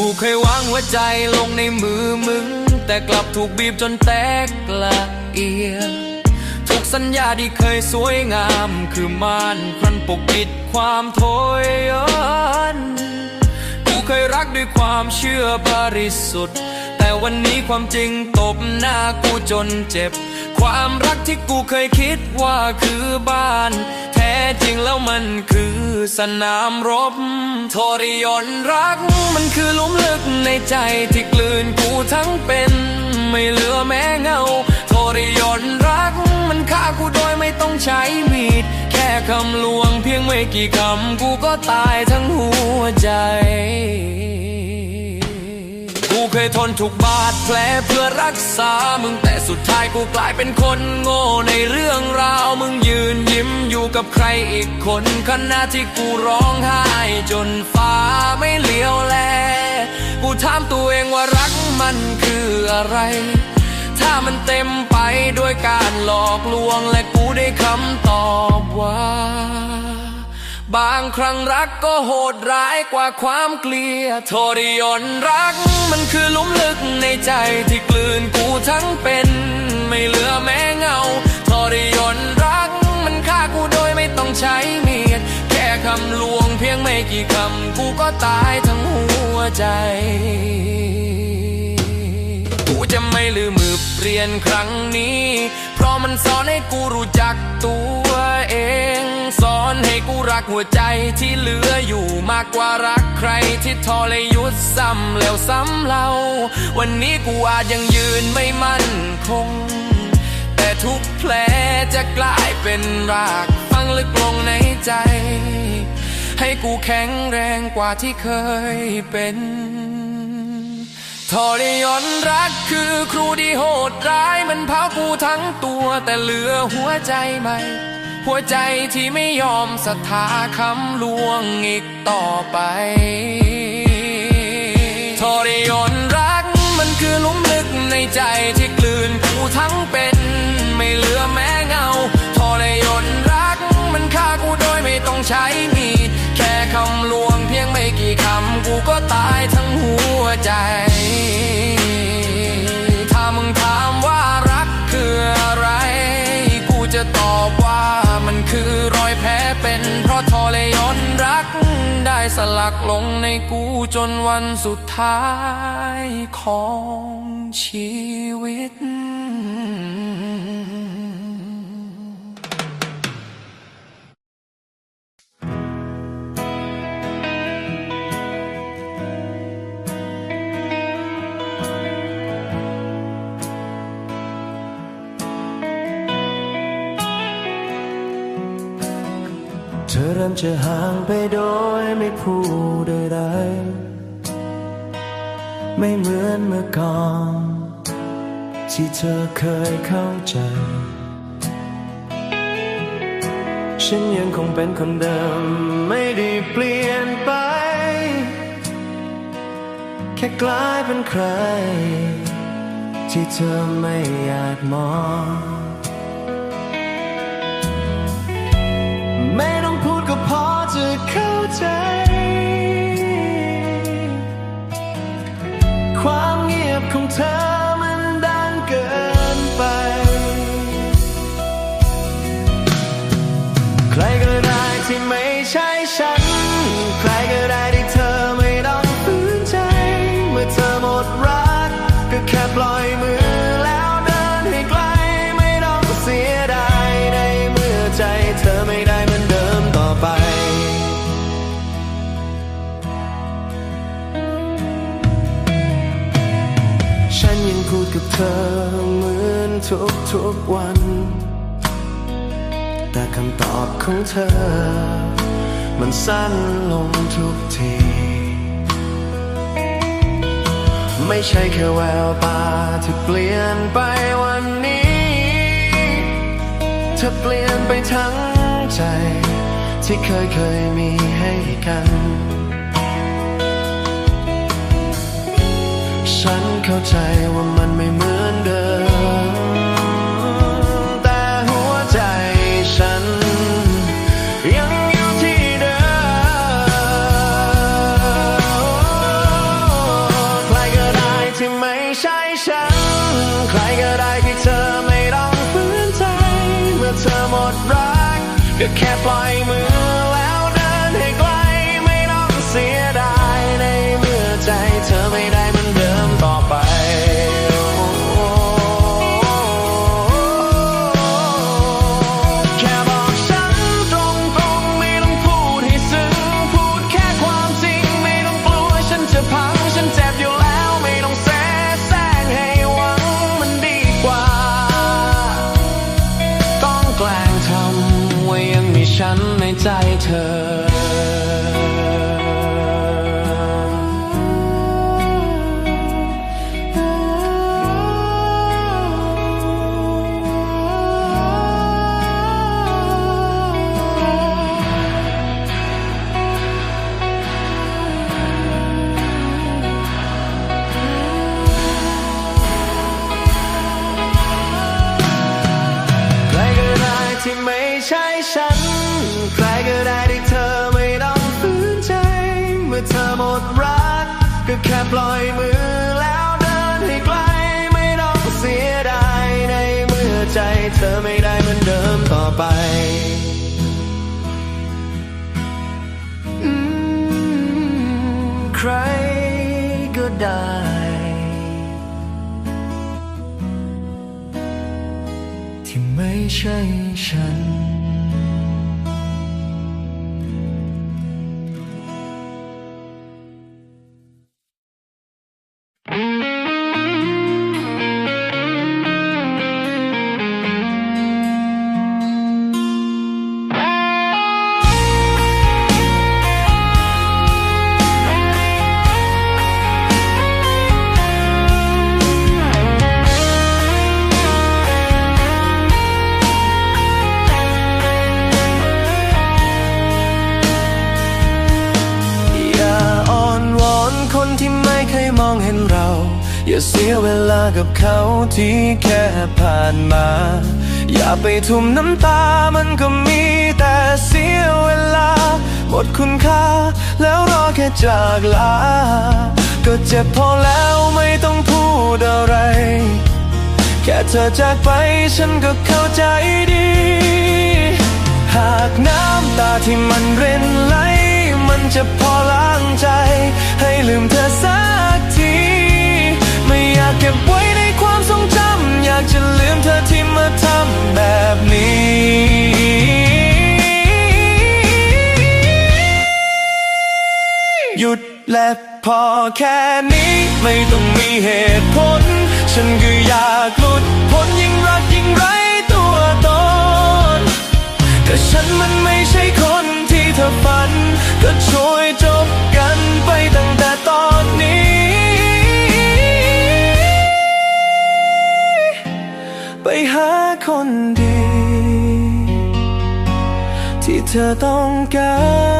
กูเคยวางหัวใจลงในมือมึง แต่กลับถูกบีบจนแตกละเอียดทุกสัญญาที่เคยสวยงาม คือมานครันปกปิดความโทยนกูเคยรักด้วยความเชื่อบริสุทธิ์ แต่วันนี้ความจริงตบหน้ากูจนเจ็บ ความรักที่กูเคยคิดว่าคือบ้าน จริงแล้วมันคือสนามรบทรยนรัก มันคือลุมลึกในใจที่กลืนกูทั้งเป็น ไม่เหลือแม้เงาทรยนรัก มันฆ่ากูโดยไม่ต้องใช้มีด แค่คำลวงเพียงไม่กี่คำ กูก็ตายทั้งหัวใจ ยทนถูกบาดแผลเพื่อรักษา มึงแต่สุดท้ายกูกลายเป็นคนโง่ในเรื่องราว มึงยืนยิ้มอยู่กับใครอีกคนขณะที่กูร้องไห้จนฟ้าไม่เลี้ยวแล กูถามตัวเองว่ารักมันคืออะไร ถ้ามันเต็มไปด้วยการหลอกลวงและกูได้คำตอบว่า บางครั้งรักก็โหดร้ายกว่าความเกลียดทรยนรัก มันคือลุมลึกในใจที่กลืนกูทั้งเป็น ไม่เหลือแม้เงาทรยนรัก มันฆ่ากูโดยไม่ต้องใช้มีด แค่คำลวงเพียงไม่กี่คำ กูก็ตายทั้งหัวใจ กูจะไม่ลืมมือเปลี่ยนครั้งนี้ เพราะมันสอนให้กูรู้จักตัวเอง สอนให้กูรักหัวใจที่เหลืออยู่มากกว่ารักใครที่ทรยุดซ้ำแล้วซ้ำเล่า วันนี้กูอาจยังยืนไม่มั่นคง แต่ทุกแผลจะกลายเป็นรากฝังลึกลงในใจ ให้กูแข็งแรงกว่าที่เคยเป็น ทรยนรักคือครูที่โหดร้ายมันเผากูทั้งตัวแต่เหลือหัวใจใหม่ หัวใจที่ไม่ยอมศรัทธาคำลวงอีกต่อไปทรยนรักมันคือลุ่มลึกในใจที่กลืนกูทั้งเป็น ไม่เหลือแม้เงาทรยนรักมันฆ่ากูโดยไม่ต้องใช้มีดแค่คำลวงเพียงไม่กี่คำกูก็ตายทั้งหัวใจ สลักลงในกูจนวันสุดท้ายของชีวิต มจะห่างไปโดยไม่พูดใดๆไม่เหมือนเมื่อก่อน ที่เธอเคยเข้าใจ ฉันยังคงเป็นคนเดิม ไม่ได้เปลี่ยนไป แค่กลายเป็นใคร ที่เธอไม่อยากมองไม่ต้ ก็พอจะเข้าใจ ความเงียบของเธอ ธอเหมือนทุกทุกๆวัน แต่คำตอบของเธอ มันสั้นลงทุกที ไม่ใช่แค่แววตาที่เปลี่ยนไปวันนี้ เธอเปลี่ยนไปทั้งใจ ที่เคยเคยมีให้กัน ว่ามันไม่เหมือนเดิม แต่หัวใจฉัน ยังอยู่ที่เดิม ใครก็ได้ที่ไม่ใช่ฉัน ใครก็ได้ที่เธอไม่ต้องฝืนใจ เมื่อเธอหมดรัก ก็แค่ปล่อยมือ ฉันในใจเธอใก็ได้ที่ไม่ใช่ฉัน ปล่อยมือแล้วเดินให้ไกลไม่ต้องเสียดายในเมื่อใจเธอไม่ได้เหมือนเดิมต่อไปใครก็ได้ ที่ไม่ใช่ฉัน อย่าเสียเวลากับเขาที่แค่ผ่านมา อย่าไปทุ่มน้ำตามันก็มีแต่เสียเวลา หมดคุณค่าแล้วรอแค่จากลา ก็เจ็บพอแล้วไม่ต้องพูดอะไร แค่เธอจากไปฉันก็เข้าใจดี หากน้ำตาที่มันเรินไหล มันจะพอล้างใจ ให้ลืมเธอสัก จะลืมเธอที่มาทำแบบนี้หยุดและพอแค่นี้ไม่ต้องมีเหตุผล ฉันก็อยากหลุดพ้นยิ่งรักยิ่งไรตัวตนแต่ฉันมันไม่ใช่คนที่เธอฝัน ก็ช่วย ธอต้องการ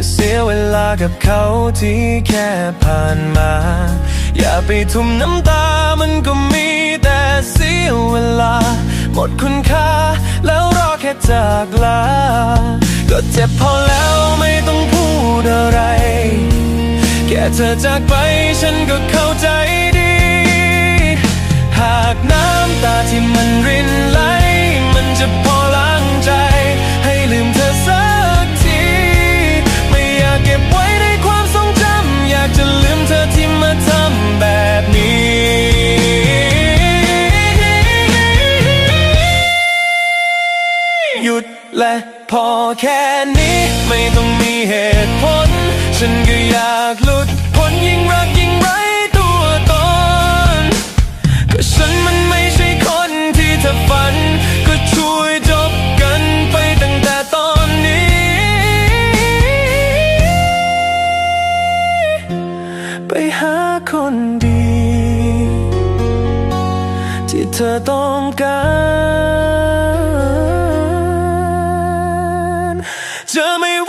อย่าเสียเวลากับเขาที่แค่ผ่านมา อย่าไปทุ่มน้ำตามันก็มีแต่เสียเวลา หมดคุณค่าแล้วรอแค่จากลา ก็เจ็บพอแล้วไม่ต้องพูดอะไร แค่เธอจากไปฉันก็เข้าใจดี หากน้ำตาที่มันรินไหลมันจะพอ และพอแค่นี้ไม่ต้องมีเหตุผล ฉันก็อยากหลุดพ้นยิ่ง Tell me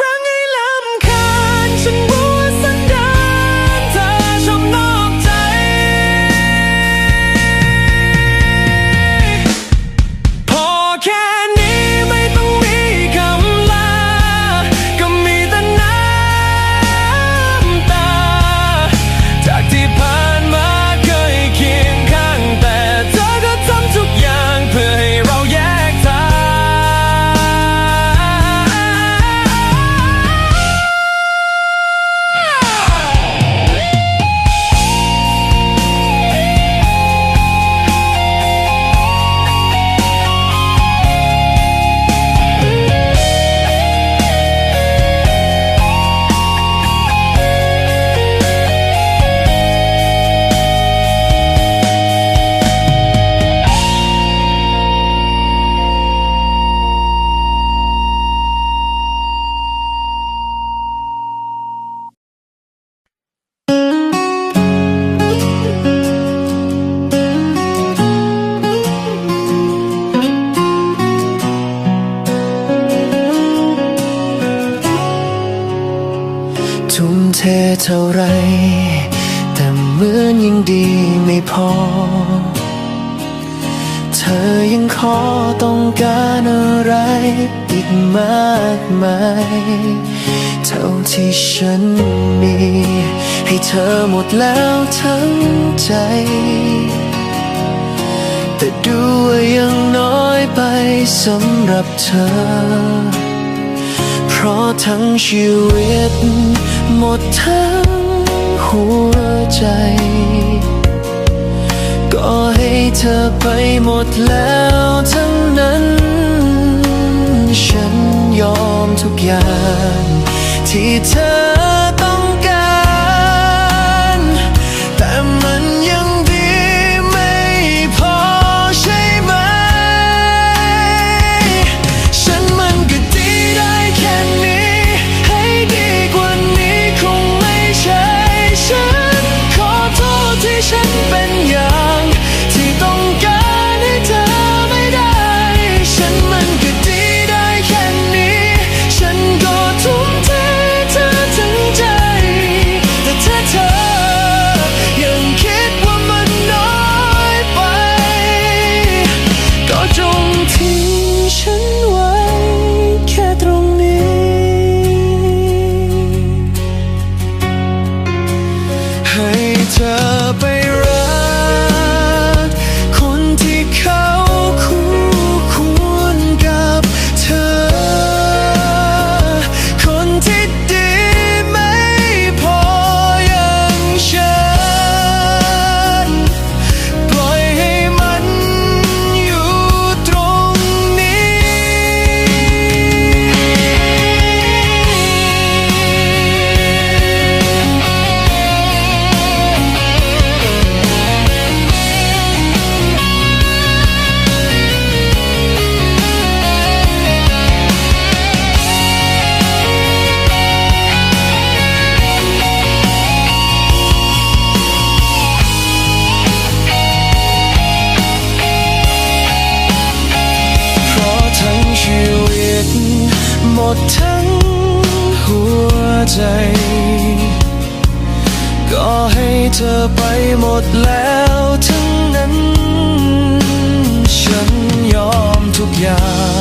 ที่ฉันมี ให้เธอหมดแล้วทั้งใจ แต่ดูว่ายังน้อยไปสำหรับเธอ เพราะทั้งชีวิต หมดทั้งหัวใจ ก็ให้เธอไปหมดแล้วทั้งนั้น ฉันยอมทุกอย่าง ที่เธอ ทั้งหัวใจ ก็ให้เธอไปหมดแล้วทั้งนั้น ฉันยอมทุกอย่าง